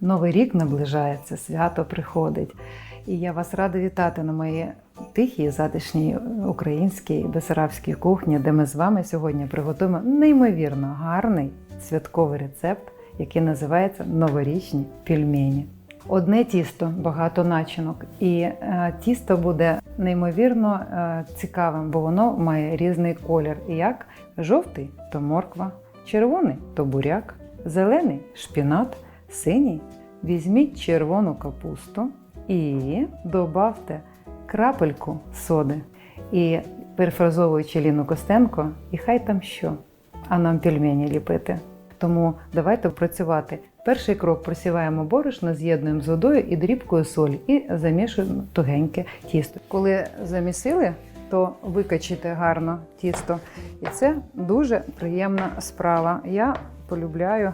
Новий рік наближається, свято приходить. І я вас рада вітати на моїй тихій, затишній українській бесарабській кухні, де ми з вами сьогодні приготуємо неймовірно гарний святковий рецепт, який називається новорічні пельмені. Одне тісто, багато начинок, і е, тісто буде неймовірно е, цікавим, бо воно має різний колір. Як жовтий то морква, червоний то буряк, зелений шпінат, синій візьміть червону капусту і добавте крапельку соди. І перефразовуючи Ліну Костенко, і хай там що, а нам пельмені ліпити. Тому давайте працювати. Перший крок просіваємо борошно, з'єднуємо з водою і дрібкою солі і замішуємо тугеньке тісто. Коли замісили, то викачите гарно тісто. І це дуже приємна справа. Я полюбляю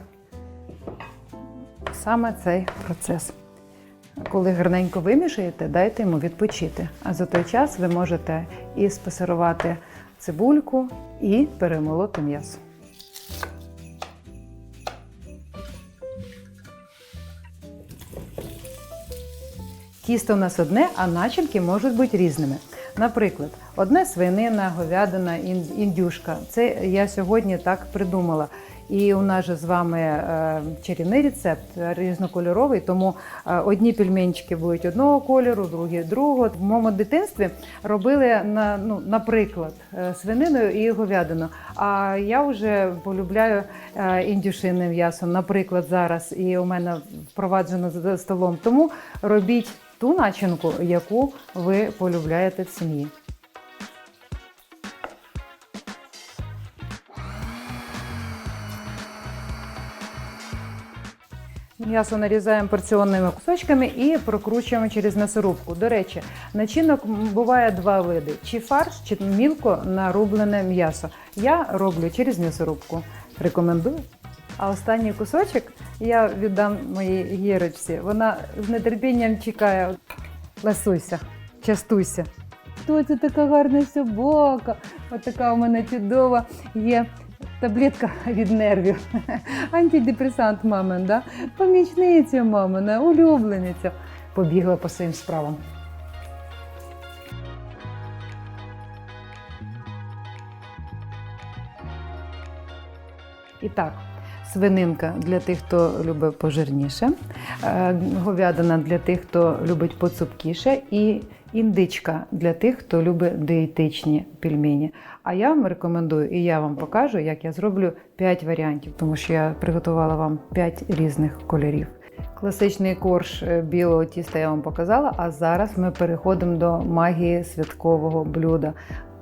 саме цей процес. Коли гарненько вимішаєте, дайте йому відпочити. А за той час ви можете і спасирувати цибульку, і перемолоти м'ясо. Тісто у нас одне, а начинки можуть бути різними. Наприклад, одне свинина, говядина, індюшка. Це я сьогодні так придумала. І у нас же з вами е, чарівний рецепт різнокольоровий, тому е, одні пельменчики будуть одного кольору, другі другого. В моєму дитинстві робили на, ну, наприклад, е, свинину і говядину. А я вже полюбляю індюшине м'ясо, наприклад, зараз, і у мене впроваджено за столом. Тому робіть ту начинку, яку ви полюбляєте в сім'ї. М'ясо нарізаємо порціонними кусочками і прокручуємо через м'ясорубку. До речі, начинок буває два види: чи фарш, чи мілко нарублене м'ясо. Я роблю через м'ясорубку. Рекомендую. А останній кусочок я віддам моїй гірочці. Вона з нетерпінням чекає. Ласуйся, частуйся. Хто це така гарна собака? Отака у мене чудова є таблетка від нервів. Антидепресант мамин, да? помічниця мамина, улюблениця. Побігла по своїм справам. І так, свининка для тих, хто любить пожирніше, е, говядина для тих, хто любить поцупкіше, і індичка для тих, хто любить дієтичні пельмені. А я вам рекомендую, і я вам покажу, як я зроблю 5 варіантів, тому що я приготувала вам 5 різних кольорів. Класичний корж е, білого тіста я вам показала, а зараз ми переходимо до магії святкового блюда.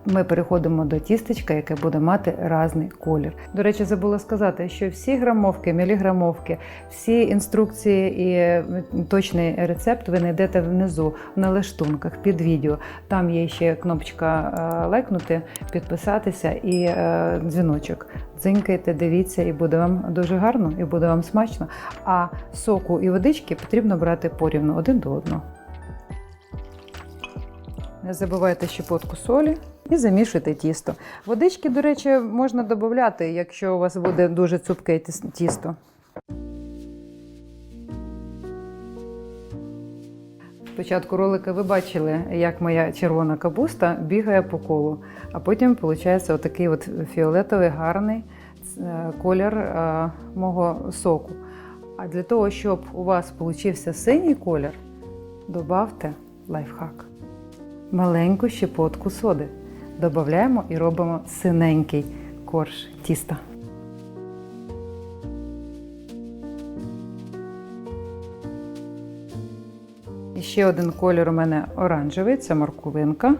Ми переходимо до тістечка, яке буде мати різний колір. До речі, забула сказати, що всі грамовки, міліграмовки, всі інструкції і точний рецепт ви знайдете внизу в налаштунках під відео. Там є ще кнопочка е, лайкнути, підписатися і е, дзвіночок. Дзинькайте, дивіться, і буде вам дуже гарно, і буде вам смачно. А соку і водички потрібно брати порівну один до одного. Не забувайте щепотку солі і замішуйте тісто. Водички, до речі, можна додати, якщо у вас буде дуже цупке тісто. Спочатку ролика ви бачили, як моя червона капуста бігає по колу, а потім виходить отакий от фіолетовий гарний е, колір е, мого соку. А для того, щоб у вас получився синій колір, додавте лайфхак маленьку щепотку соди. Додаємо і робимо синенький корж тіста. І ще один колір у мене оранжевий це морковинка.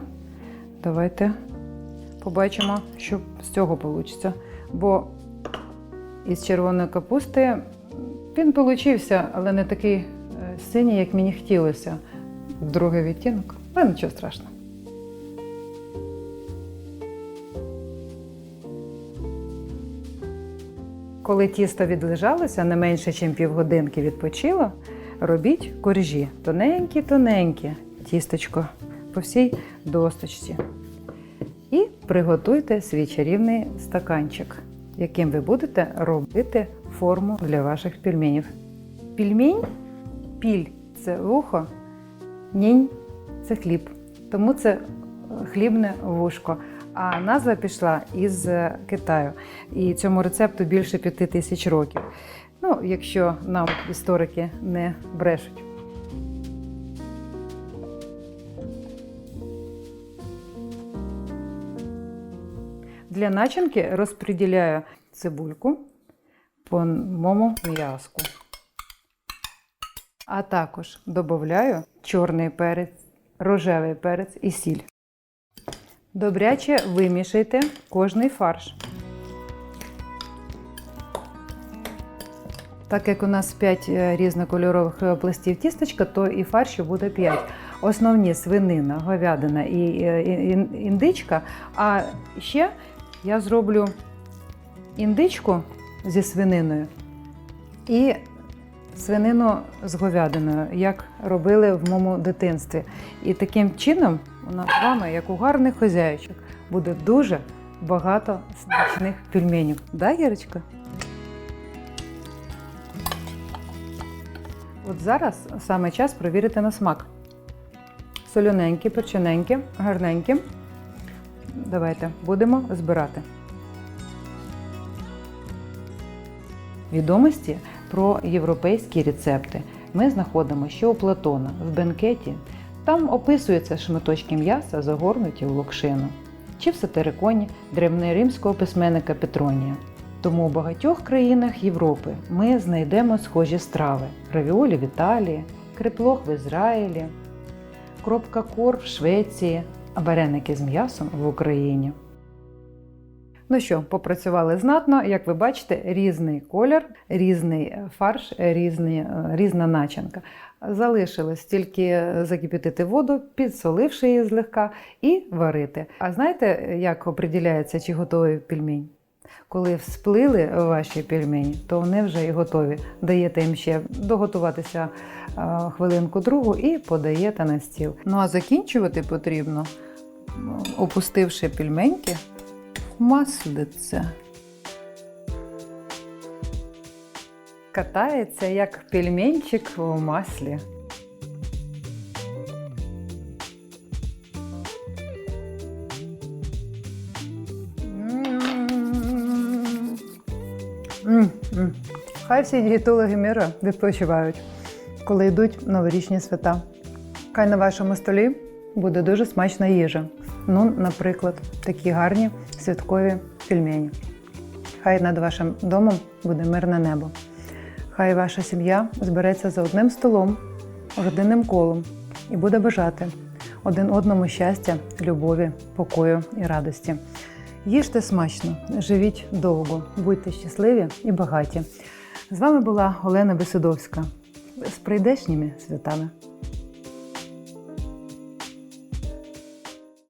Давайте побачимо, що з цього вийде. Бо із червоної капусти він получився, але не такий е, синій, як мені хотілося. Другий відтінок, але нічого страшного. Коли тісто відлежалося, не менше, ніж півгодинки відпочило, робіть коржі. Тоненькі-тоненькі тісточко по всій досточці. І приготуйте свій чарівний стаканчик, яким ви будете робити форму для ваших пельменів. пільмінь, піль це вухо, нінь це хліб. Тому це е, хлібне вушко. А назва пішла із е, Китаю. І цьому рецепту більше п'яти тисяч років. Ну, якщо нам історики не брешуть. Для начинки розподіляю цибульку по моєму м'язку. А також додаю чорний перець, рожевий перець і сіль. Добряче вимішайте кожний фарш. Так як у нас 5 різнокольорових е, пластів тістечка, то і фаршів буде 5. Основні свинина, говядина і е, індичка. А ще я зроблю індичку зі свининою і свинину з говядиною, як робили в моєму дитинстві. І таким чином у нас з вами, як у гарних хозяйочок, буде дуже багато смачних пельменів. Да, Гірочка? От зараз саме час провірити на смак. Солоненькі, перчененькі, гарненькі. Давайте будемо збирати. Відомості про європейські рецепти ми знаходимо ще у Платона в бенкеті. Там описуються шматочки м'яса, загорнуті в локшину, чи в сатириконі древнеримського письменника Петронія. Тому у багатьох країнах Європи ми знайдемо схожі страви: равіолі в Італії, креплох в Ізраїлі, кропка кор в Швеції, вареники з м'ясом в Україні. Ну що, попрацювали знатно. Як ви бачите, різний колір, різний фарш, різний, е, різна начинка. Залишилось тільки закипятити воду, підсоливши її злегка, і варити. А знаєте, як определяється, чи готовий пельмень? Коли всплили ваші пельмені, то вони вже і готові. Даєте їм ще доготуватися е, хвилинку другу і подаєте на стіл. Ну а закінчувати потрібно, опустивши пельменьки в маслице. Катається як пельменчик у маслі. Хай всі дієтологи міра відпочивають, коли йдуть новорічні свята. Хай на вашому столі буде дуже смачна їжа. Ну, наприклад, такі гарні святкові пельмені. Хай над вашим домом буде мирне небо. Хай ваша сім'я збереться за одним столом, родинним колом і буде бажати один одному щастя, любові, покою і радості. Їжте смачно, живіть довго, будьте щасливі і багаті. З вами була Олена Бесидовська з прийдешніми святами.